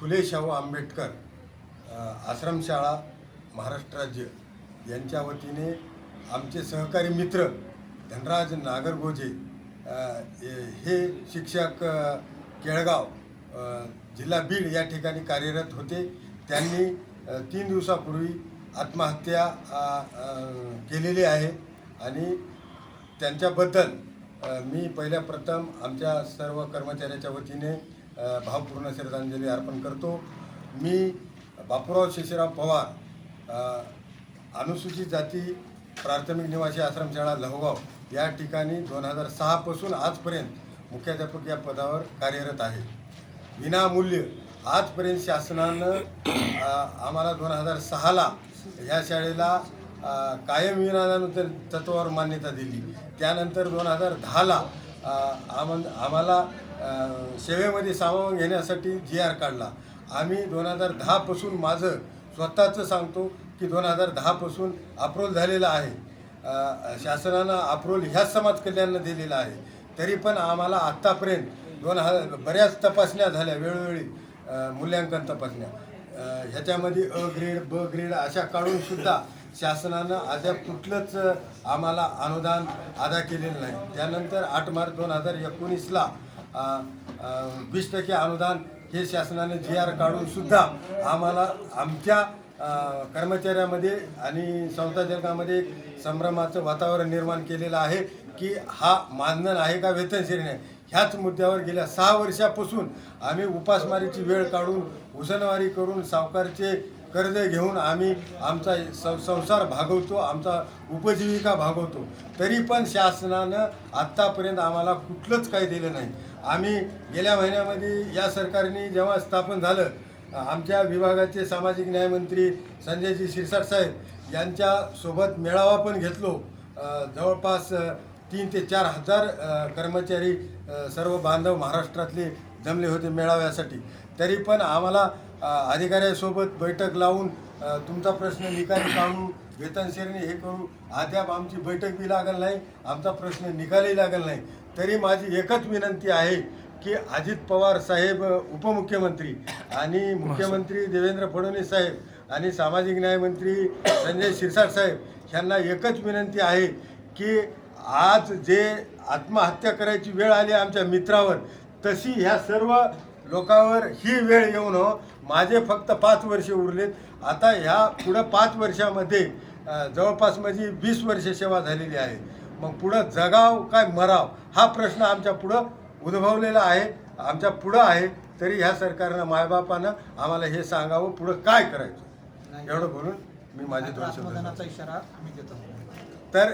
फुले शाहू आंबेडकर आश्रमशाळा महाराष्ट्र राज्य यांच्या वतीने आमचे सहकारी मित्र धनराज नागरगोजे हे- शिक्षक केळगाव जिल्हा बीड या ठिकाणी कार्यरत होते. त्यांनी तीन दिवसापूर्वी आत्महत्या केलेली आहे आणि त्यांच्याबद्दल मी पहिल्या प्रथम आमच्या सर्व कर्मचाऱ्याच्या वतीने भावपूर्ण श्रद्धांजली अर्पण करतो. मी बापूराव शेषराव पवार अनुसूचित जाती प्राथमिक निवासी आश्रमशाळा लहगाव या ठिकाणी दोन हजार सहापासून आजपर्यंत मुख्याध्यापक या पदावर कार्यरत आहे. विनामूल्य आजपर्यंत शासनानं आम्हाला दोन हजार सहाला या शाळेला कायम विनादानंतर तत्वावर मान्यता दिली. त्यानंतर दोन हजार दहाला आम आम्हाला सेवेमध्ये सामावून घेण्यासाठी जी आर काढला. आम्ही दोन हजार दहापासून माझं स्वतःचं सांगतो की दोन हजार दहापासून अप्रोल झालेलं आहे. शासनानं अप्रोल ह्याच समाज कल्याणनं दिलेलं आहे. तरी पण आम्हाला आत्तापर्यंत दोन हजार बऱ्याच तपासण्या झाल्या वेळोवेळी मूल्यांकन तपासण्या. ह्याच्यामध्ये अ ग्रेड ब ग्रेड अशा काढूनसुद्धा शासनानं अद्याप कुठलंच आम्हाला अनुदान अदा केलेलं नाही. त्यानंतर आठ मार्च दोन हजार एकोणीसला वीस टक्के अनुदान हे शासनाने जी आर काढूनसुद्धा आम्हाला आमच्या कर्मचाऱ्यामध्ये आणि संस्थाजनकामध्ये एक संभ्रमाचं वातावरण निर्माण केलेलं आहे की हा मानधन आहे का वेतन श्रेणी ह्याच मुद्द्यावर गेल्या सहा वर्षापासून आम्ही उपासमारीची वेळ काढून उसनवारी करून सावकारचे कर्ज घेऊन आम्ही आमचा सं- संसार भागवतो आमचा उपजीविका भागवतो. तरी पण शासनानं आत्तापर्यंत आम्हाला कुठलंच काही दिलं नाही. आम्ही गेल्या महिन्यामध्ये या सरकारने जेव्हा स्थापन झालं आमच्या विभागाचे सामाजिक न्यायमंत्री संजयजी शिरसाट साहेब यांच्यासोबत मेळावा पण घेतलो. जवळपास तीन ते चार हजार कर्मचारी सर्व बांधव महाराष्ट्रातले जमले होते मेळाव्यासाठी. तरी पण आम्हाला अधिकाऱ्यासोबत बैठक लावून तुमचा प्रश्न निकाली काढू वेतनश्रेणी हे करू अद्याप आमची बैठक बी लागल नाही आमचा प्रश्न निकाली लागल नाही. तरी माझी एकच विनंती आहे की अजित पवार साहेब उपमुख्यमंत्री आणि मुख्यमंत्री देवेंद्र फडणवीस साहेब आणि सामाजिक न्यायमंत्री संजय शिरसाट साहेब ह्यांना एकच विनंती आहे की आज जे आत्महत्या करायची वेळ आली आमच्या मित्रावर तशी ह्या सर्व लोकांवर ही वेळ येऊन हो माझे फक्त पाच वर्षे उरलेत. आता ह्या पुढं पाच वर्षामध्ये जवळपास माझी वीस वर्ष सेवा झालेली आहे. मग पुढं जगाव काय मराव हा प्रश्न आमच्या पुढं उद्भवलेला आहे. आमच्या पुढं आहे तरी ह्या सरकारनं मायबापानं आम्हाला हे सांगावं पुढं काय करायचं? एवढं बोलून मी माझे दोन शब्द इशारा आम्ही देतो. तर